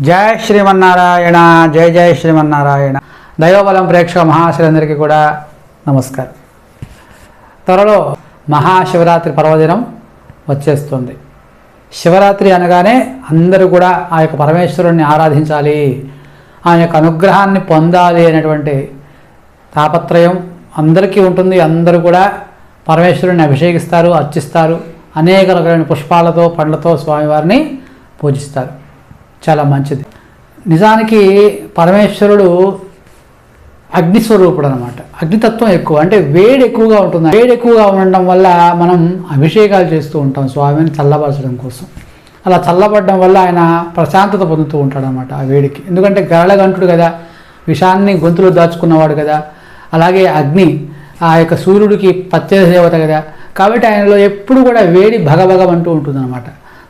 జయ శ్రీమన్నారాయణ జయ జయ శ్రీమన్నారాయణ. దైవబలం ప్రేక్షక మహాశివులందరికీ కూడా నమస్కారం. త్వరలో మహాశివరాత్రి పర్వదినం వచ్చేస్తుంది. శివరాత్రి అనగానే అందరూ కూడా ఆ యొక్క పరమేశ్వరుణ్ణి ఆరాధించాలి ఆయన యొక్క అనుగ్రహాన్ని పొందాలి అనేటువంటి తాపత్రయం అందరికీ ఉంటుంది. అందరూ కూడా పరమేశ్వరుని అభిషేకిస్తారు అర్చిస్తారు. అనేక రకమైన పుష్పాలతో పండ్లతో స్వామివారిని పూజిస్తారు. చాలా మంచిది. నిజానికి పరమేశ్వరుడు అగ్నిస్వరూపుడు అనమాట అగ్నితత్వం ఎక్కువ. అంటే వేడి ఎక్కువగా ఉంటుంది. వేడి ఎక్కువగా ఉండడం వల్ల మనం అభిషేకాలు చేస్తూ ఉంటాం స్వామిని చల్లబరచడం కోసం. అలా చల్లబడడం వల్ల ఆయన ప్రశాంతత పొందుతూ ఉంటాడనమాట ఆ వేడికి. ఎందుకంటే గరళగంటుడు కదా. విషాన్ని గొంతులో దాచుకున్నవాడు కదా. అలాగే అగ్ని ఆ యొక్క సూర్యుడికి పత్య దేవత కదా. కాబట్టి ఆయనలో ఎప్పుడు కూడా వేడి భగభగమంటూ ఉంటుందన్నమాట.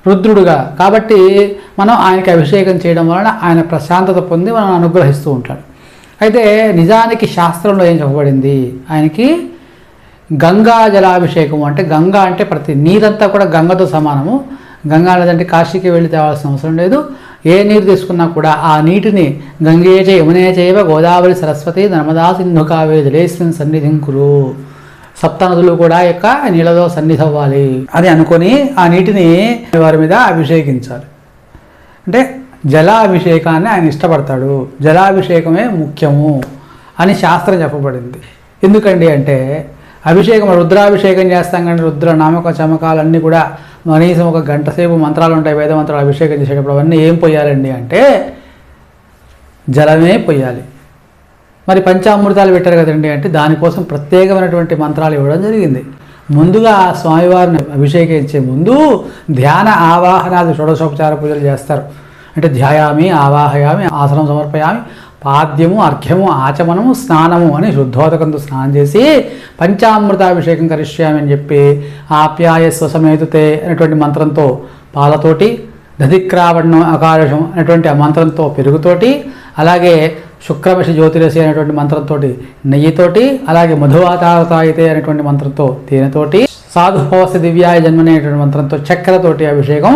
రుద్రుడుగా. కాబట్టి మనం ఆయనకి అభిషేకం చేయడం వలన ఆయన ప్రశాంతత పొంది మనం అనుగ్రహిస్తూ ఉంటాడు. అయితే నిజానికి శాస్త్రంలో ఏం చెప్పబడింది? ఆయనకి గంగా జలాభిషేకం అంటే గంగా అంటే ప్రతి నీరంతా కూడా గంగతో సమానము. గంగా నది అంటే కాశీకి వెళ్ళి తేవాల్సిన అవసరం లేదు. ఏ నీరు తీసుకున్నా కూడా ఆ నీటిని గంగే చ యమునే గోదావరి సరస్వతి నర్మదా సింధు కావేరి జలేశ్వరి సప్తనదులు కూడా యొక్క నీళ్ళలో సన్నిధవ్వాలి. అని అనుకొని ఆ నీటిని వారి మీద అభిషేకించాలి. అంటే జలాభిషేకాన్ని ఆయన ఇష్టపడతాడు. జలాభిషేకమే ముఖ్యము అని శాస్త్రం చెప్పబడింది. ఎందుకండి అంటే అభిషేకం రుద్రాభిషేకం చేస్తాం కానీ రుద్ర నామక చమకాలన్నీ కూడా కనీసం ఒక గంట సేపు మంత్రాలు ఉంటాయి వేద మంత్రాలు అభిషేకం చేసేటప్పుడు అవన్నీ ఏం పోయాలండి అంటే జలమే పోయాలి. మరి పంచామృతాలు పెట్టారు కదండి అంటే దానికోసం ప్రత్యేకమైనటువంటి మంత్రాలు ఇవ్వడం జరిగింది. ముందుగా స్వామివారిని అభిషేకించే ముందు ధ్యాన ఆవాహనాది షోడశోపచార పూజలు చేస్తారు. అంటే ధ్యాయామి ఆవాహయామి ఆసనం సమర్పయామి పాద్యము అర్ఘ్యము ఆచమనము స్నానము అని శుద్ధోదకంతో స్నానం చేసి పంచామృతాభిషేకం కరిష్యామి అని చెప్పి ఆప్యాయ స్వసమేతుతే అనేటువంటి మంత్రంతో పాలతోటి దధిక్రావణం అకారషం అనేటువంటి ఆ మంత్రంతో పెరుగుతోటి అలాగే శుక్రవశ జ్యోతిరసి అనేటువంటి మంత్రంతో నెయ్యితోటి అలాగే మధువాతారతాయితే అనేటువంటి మంత్రంతో తేనెతోటి సాధుపోస దివ్యాయ జన్మనేటువంటి మంత్రంతో చక్కెరతోటి అభిషేకం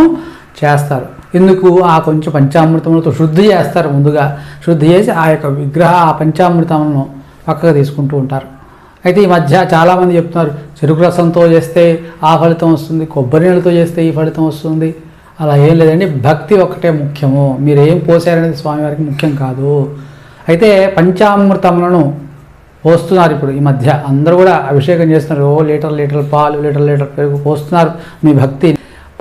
చేస్తారు. ఎందుకు ఆ కొంచెం పంచామృతములతో శుద్ధి చేస్తారు ముందుగా. శుద్ధి చేసి ఆ యొక్క విగ్రహ ఆ పంచామృతములను పక్కకు తీసుకుంటూ ఉంటారు. అయితే ఈ మధ్య చాలామంది చెప్తున్నారు చెరుకు రసంతో చేస్తే ఆ ఫలితం వస్తుంది కొబ్బరి నీళ్ళతో చేస్తే ఈ ఫలితం వస్తుంది. అలా ఏం లేదండి భక్తి ఒక్కటే ముఖ్యము. మీరు ఏం పోసారనేది స్వామివారికి ముఖ్యం కాదు. అయితే పంచామృతములను పోస్తున్నారు ఇప్పుడు ఈ మధ్య. అందరూ కూడా అభిషేకం చేస్తున్నారు. ఓ లీటర్ లీటర్ పాలు లీటర్ లీటర్ పెరుగు పోస్తున్నారు మీ భక్తి.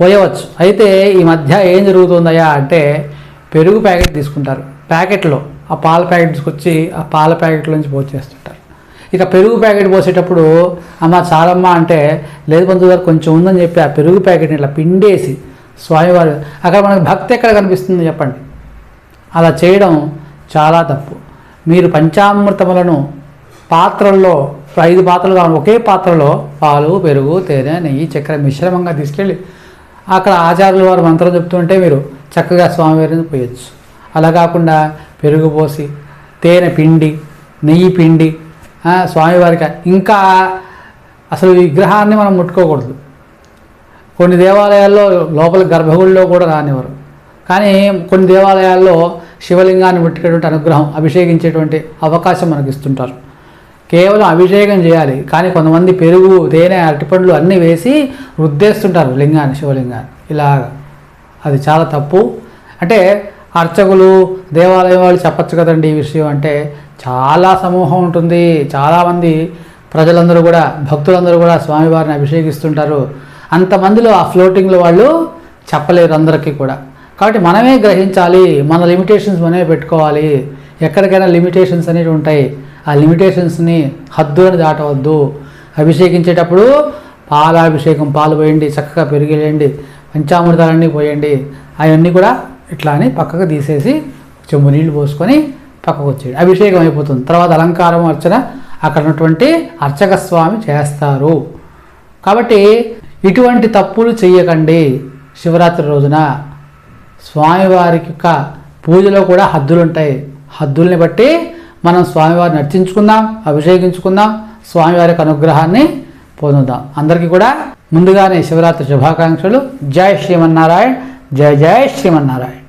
పోయవచ్చు. అయితే ఈ మధ్య ఏం జరుగుతుందయ్యా అంటే పెరుగు ప్యాకెట్ తీసుకుంటారు. ప్యాకెట్లో ఆ పాల ప్యాకెట్ తీసుకొచ్చి ఆ పాల ప్యాకెట్లోంచి పోసేస్తుంటారు ఇక పెరుగు ప్యాకెట్ పోసేటప్పుడు అమ్మ చాలమ్మ అంటే లేదు బంధువు కొంచెం ఉందని చెప్పి ఆ పెరుగు ప్యాకెట్ని ఇట్లా పిండేసి స్వామివారు అక్కడ మనకు భక్తి ఎక్కడ కనిపిస్తుంది చెప్పండి. అలా చేయడం చాలా తప్పు. మీరు పంచామృతములను పాత్రల్లో ఐదు పాత్రలు కావాలి ఒకే పాత్రలో పాలు పెరుగు తేనె నెయ్యి చక్కెర మిశ్రమంగా తీసుకెళ్ళి అక్కడ ఆచార్యుల వారు మంత్రం చెప్తుంటే మీరు చక్కగా స్వామివారిని పోయొచ్చు. అలా కాకుండా పెరుగు పోసి తేనె పిండి నెయ్యి పిండి స్వామివారికి ఇంకా అసలు విగ్రహాన్ని మనం ముట్టుకోకూడదు. కొన్ని దేవాలయాల్లో లోపల గర్భగుడిలో కూడా రానివ్వరు. కానీ కొన్ని దేవాలయాల్లో శివలింగాన్ని ముట్టుకునేటువంటి అనుగ్రహం అభిషేకించేటువంటి అవకాశం మనకు ఇస్తుంటారు కేవలం అభిషేకం చేయాలి కానీ కొంతమంది పెరుగు తేనె అరటిపండ్లు అన్నీ వేసి రుద్దేస్తుంటారు లింగాన్ని శివలింగాన్ని. ఇలాగ. అది చాలా తప్పు. అంటే అర్చకులు దేవాలయం వాళ్ళు చెప్పచ్చు కదండి ఈ విషయం అంటే చాలా సమూహం ఉంటుంది. చాలామంది ప్రజలందరూ కూడా భక్తులందరూ కూడా స్వామివారిని అభిషేకిస్తుంటారు. అంతమందిలో ఆ ఫ్లోటింగ్లో వాళ్ళు చెప్పలేరు అందరికీ కూడా. కాబట్టి మనమే గ్రహించాలి మన లిమిటేషన్స్ మనమే పెట్టుకోవాలి. ఎక్కడికైనా లిమిటేషన్స్ అనేవి ఉంటాయి. ఆ లిమిటేషన్స్ని హద్దులను దాటవద్దు. అభిషేకించేటప్పుడు పాలాభిషేకం పాలు పోయండి చక్కగా పెరిగేయండి పంచామృతాలన్నీ పోయండి అవన్నీ కూడా ఇట్లా అని పక్కకు తీసేసి చెంబు నీళ్ళు పోసుకొని పక్కకు వచ్చేయండి. అభిషేకం అయిపోతుంది. తర్వాత అలంకారం అర్చన అక్కడ ఉన్నటువంటి అర్చక స్వామి చేస్తారు. కాబట్టి ఇటువంటి తప్పులు చేయకండి శివరాత్రి రోజున. స్వామివారికి యొక్క పూజలో కూడా హద్దులు ఉంటాయి హద్దుల్ని బట్టి మనం స్వామివారిని నర్చించుకుందాం అభిషేకించుకుందాం స్వామివారి యొక్క అనుగ్రహాన్ని పొందుదాం. అందరికీ కూడా ముందుగానే శివరాత్రి శుభాకాంక్షలు. జై శ్రీమన్నారాయణ. జై జై శ్రీమన్నారాయణ.